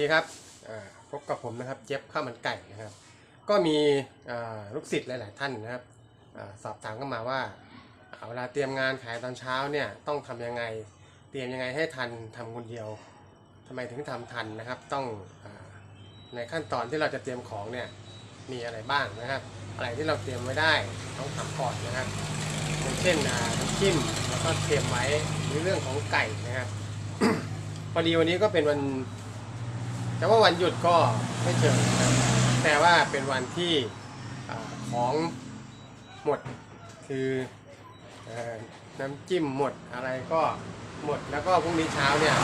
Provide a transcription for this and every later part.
ดีครับพบกับผมนะครับเจฟข้าวมันไก่นะครับ ก็มีลูกศิษย์หลาย ๆ ท่านนะครับอสอบถามเข้ามาว่าเวลาเตรียมงานขายตอนเช้าเนี่ยต้องทำยังไง เตรียมยังไงให้ทันทำคนเดียวทำไมถึงทำทันนะครับ ต้องอในขั้นตอนที่เราจะเตรียมของเนี่ยมีอะไรบ้างนะครับ อะไรที่เราเตรียมไว้ได้ต้องทำก่อนนะครับอย่างเช่นอ่าน้ำจิ้มแล้วก็เตรียมไว้ในเรื่องของไก่นะครับ พอดีวันนี้ก็เป็นวัน แต่ว่าวันหยุดก็ไม่เชิงนะครับแต่ว่าเป็นวันที่อาของหมดคือเอ่อน้ำจิ้มหมดอะไรก็หมดแล้วก็พรุ่งนี้เช้าเนี่ย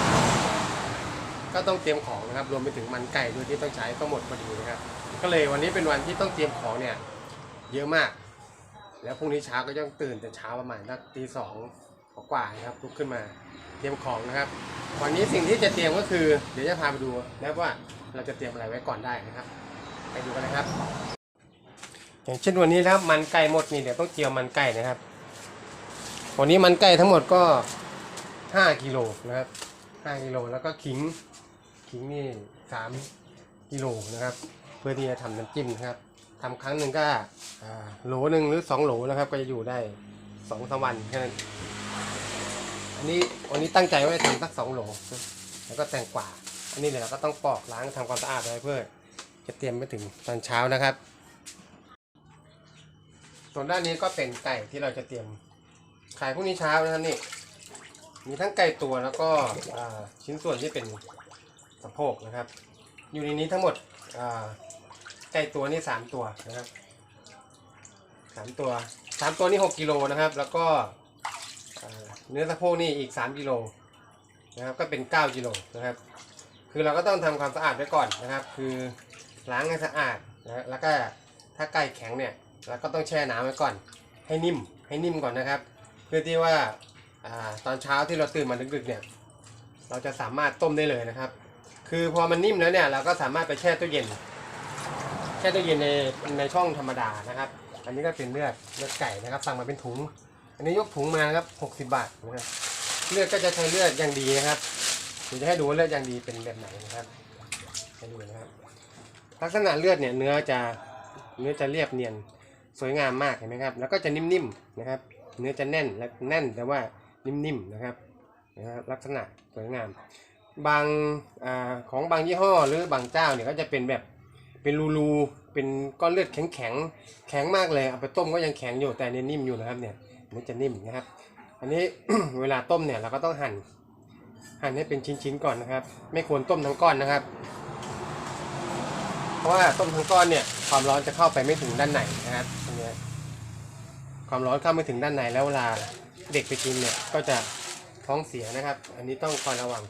ก็ต้องเตรียมของนะครับ รวมไปถึงมันไก่ด้วยที่ต้องใช้ก็หมดพอดีนะครับ ก็เลยวันนี้เป็นวันที่ต้องเตรียมของเนี่ยเยอะมาก แล้วพรุ่งนี้เช้าก็ต้องตื่นแต่เช้าประมาณสักตีสองกว่าๆนะครับลุกขึ้นมาเตรียมของนะครับ วันนี้สิ่งที่จะเตรียมก็คือ เดี๋ยวจะพาไปดูนะว่าเราจะเตรียมอะไรไว้ก่อนได้นะครับ ไปดูกันเลยครับ อย่างเช่นวันนี้นะครับมันไก่หมดนี่เดี๋ยวต้องเจียวมันไก่นะครับ วันนี้มันไก่ทั้งหมดก็5กิโลนะครับ5กิโลแล้วก็ขิงขิงนี่3กิโลนะครับ เพื่อที่จะทำน้ำจิ้มนะครับทำครั้งหนึ่งก็โหลหนึ่งหรือสองโหลนะครับ ก็จะอยู่ได้สองสามวันแค่นั้น อันนี้วันนี้ตั้งใจว่าจะทำสักสองโหลแล้วก็แตงกวาอันนี้เดี๋ยวเราก็ต้องปอกล้างทำความสะอาดไว้เพื่อ จะเตรียมไปถึงตอนเช้านะครับ ส่วนด้านนี้ก็เป็นไก่ที่เราจะเตรียมขายพรุ่งนี้เช้านะครับนี่ มีทั้งไก่ตัวแล้วก็ชิ้นส่วนที่เป็นสะโพกนะครับ อยู่ในนี้ทั้งหมดไก่ตัวนี่สามตัวนะครับสามตัวสามตัวนี่หกกิโลนะครับ แล้วก็ เนื้อสะโพกนี่อีก 3กิโลนะครับก็เป็น 9กิโลนะครับ คือเราก็ต้องทำความสะอาดไว้ก่อนนะครับ คือล้างให้สะอาดนะแล้วก็ถ้าไก่แข็งเนี่ยเราก็ต้องแช่น้ำไว้ก่อน ให้นิ่มให้นิ่มก่อนนะครับ เพื่อที่ว่าอาตอนเช้าที่เราตื่นมาดึกๆเนี่ยเราจะสามารถต้มได้เลยนะครับ คือพอมันนิ่มแล้วเนี่ยเราก็สามารถไปแช่ตู้เย็น แช่ตู้เย็นในในช่องธรรมดานะครับ อันนี้ก็เป็นเลือดเลือดไก่นะครับสั่งมาเป็นถุง อันนี้ยกถุงมานะครับ60บาทนะครับเลือดก็จะใช้เลือดอย่างดีนะครับเดี๋ยวจะให้ดูว่าเลือดอย่างดีเป็นแบบไหนนะครับให้ดูนะครับ ลักษณะเลือดเนี่ยเนื้อจะเนื้อจะเรียบเนียนสวยงามมากเห็นไหมครับ แล้วก็จะนิ่มๆนะครับ เนื้อจะแน่นและแน่นแต่ว่านิ่มๆนะครับนะครับลักษณะสวยงาม บางอาของบางยี่ห้อหรือบางเจ้าเนี่ยก็จะเป็นแบบเป็นรูๆเป็นก้อนเลือดแข็งแข็งๆแข็งมากเลยเอาไปต้มก็ยังแข็งอยู่แต่เนี่ยนิ่มอยู่นะครับเนี่ย มันจะนิ่มนะครับ อันนี้ เวลาต้มเนี่ยเราก็ต้องหั่น หั่นให้เป็นชิ้นๆก่อนนะครับ ไม่ควรต้มทั้งก้อนนะครับ เพราะว่าต้มทั้งก้อนเนี่ยความร้อนจะเข้าไปไม่ถึงด้านในนะครับอันนี้ความร้อนเข้าไม่ถึงด้านในแล้วเวลาเด็กไปกินเนี่ยก็จะท้องเสียนะครับ อันนี้ต้องคอยระวัง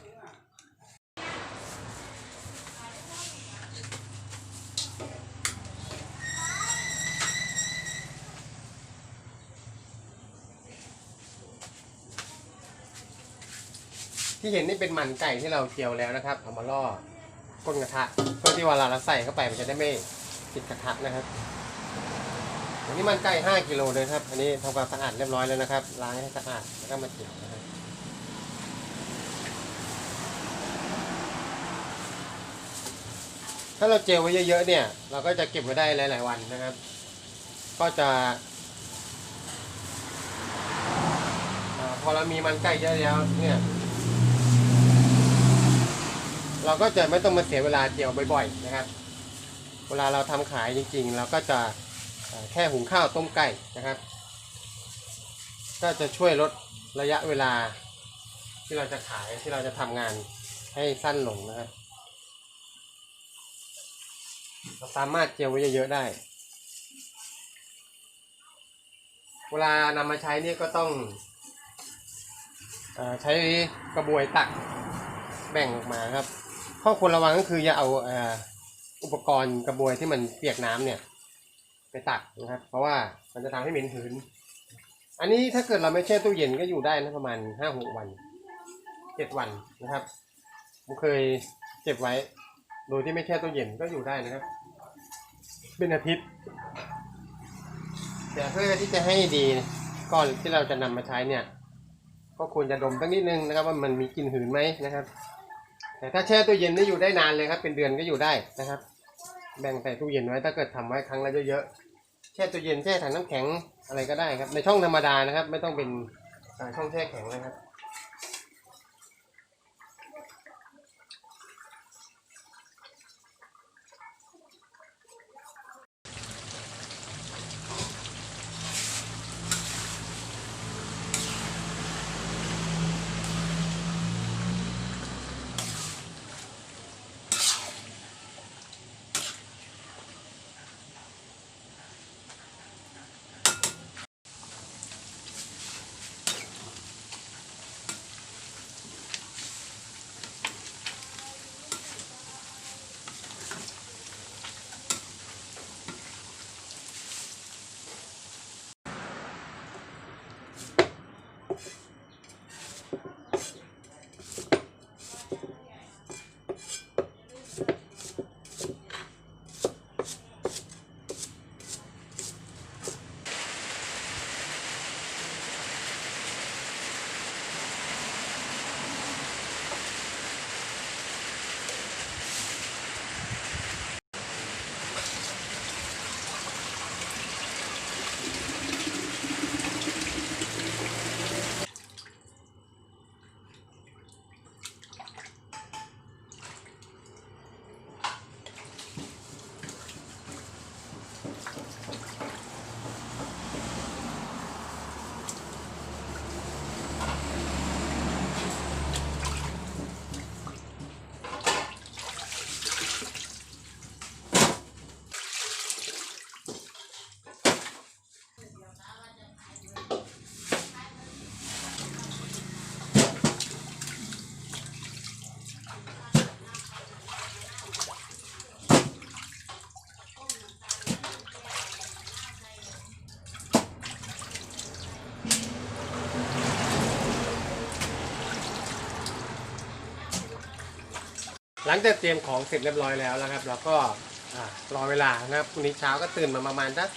ที่เห็นนี่เป็นมันไก่ที่เราเจียวแล้วนะครับเอามาล่อก้นกระทะเพื่อที่เวลาเราใส่เข้าไปมันจะได้ไม่ติดกระทะนะครับอันนี้มันไก่5กิโลเลยครับ อันนี้ทำความสะอาดเรียบร้อยแล้วนะครับ ล้างให้สะอาดแล้วก็มาเจียวนะครับถ้าเราเจียวไว้เยอะๆเนี่ย เราก็จะเก็บไว้ได้หลาย ๆ วันนะครับ ก็จะพอเรามีมันไก่เยอะแล้วเนี่ย เราก็จะไม่ต้องมาเสียเวลาเจียวบ่อยๆนะครับ เวลาเราทำขายจริงๆ เราก็จะแค่หุงข้าวต้มไก่นะครับ ก็จะช่วยลดระยะเวลาที่เราจะขายที่เราจะทำงานให้สั้นลงนะครับเราสามารถเจียวไว้เยอะๆได้ เวลานำมาใช้นี่ก็ต้องอใช้กระบวยตักแบ่งออกมาครับ ข้อควรระวังก็คืออย่าเอาอุปกรณ์กระบวยที่มันเปียกน้ำเนี่ย ไปตักนะครับ เพราะว่ามันจะทำให้เหม็นหืน อันนี้ถ้าเกิดเราไม่แช่ตู้เย็นก็อยู่ได้นะประมาณห้าหกวันเจ็ดวันนะครับผมเคยเก็บไว้โดยที่ไม่แช่ตู้เย็นก็อยู่ได้นะครับ เป็นอาทิตย์แต่เพื่อที่จะให้ดีก่อนที่เราจะนำมาใช้เนี่ย ก็ควรจะดมสักนิดนึงนะครับ ว่ามันมีกลิ่นหืนไหมนะครับ แต่ถ้าแช่ตู้เย็นนี่อยู่ได้นานเลยครับ เป็นเดือนก็อยู่ได้นะครับ แบ่งใส่ตู้เย็นไว้ถ้าเกิดทำไว้ครั้งละเยอะๆแช่ตู้เย็นแช่ถังน้ำแข็งอะไรก็ได้ครับ ในช่องธรรมดานะครับ ไม่ต้องเป็นช่องแช่แข็งนะครับ หลังจากเตรียมของเสร็จเรียบร้อยแล้วนะครับแล้วก็รอเวลานะครับพรุ่งนี้เช้าก็ตื่นมาประมาณสัก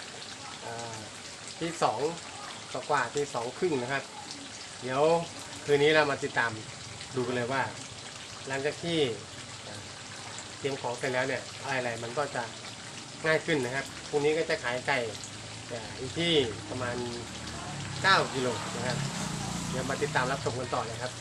ที่สองกว่าที่สองครึ่งนะครับ เดี๋ยวคืนนี้เรามาติดตามดูกันเลยว่า หลังจากที่เตรียมของเสร็จแล้วเนี่ยอะไรๆมันก็จะง่ายขึ้นนะครับพรุ่งนี้ก็จะขายไก่อ่าอยู่ที่ประมาณ 9 กิโลนะครับ เดี๋ยวมาติดตามรับชมกันต่อเลยครับ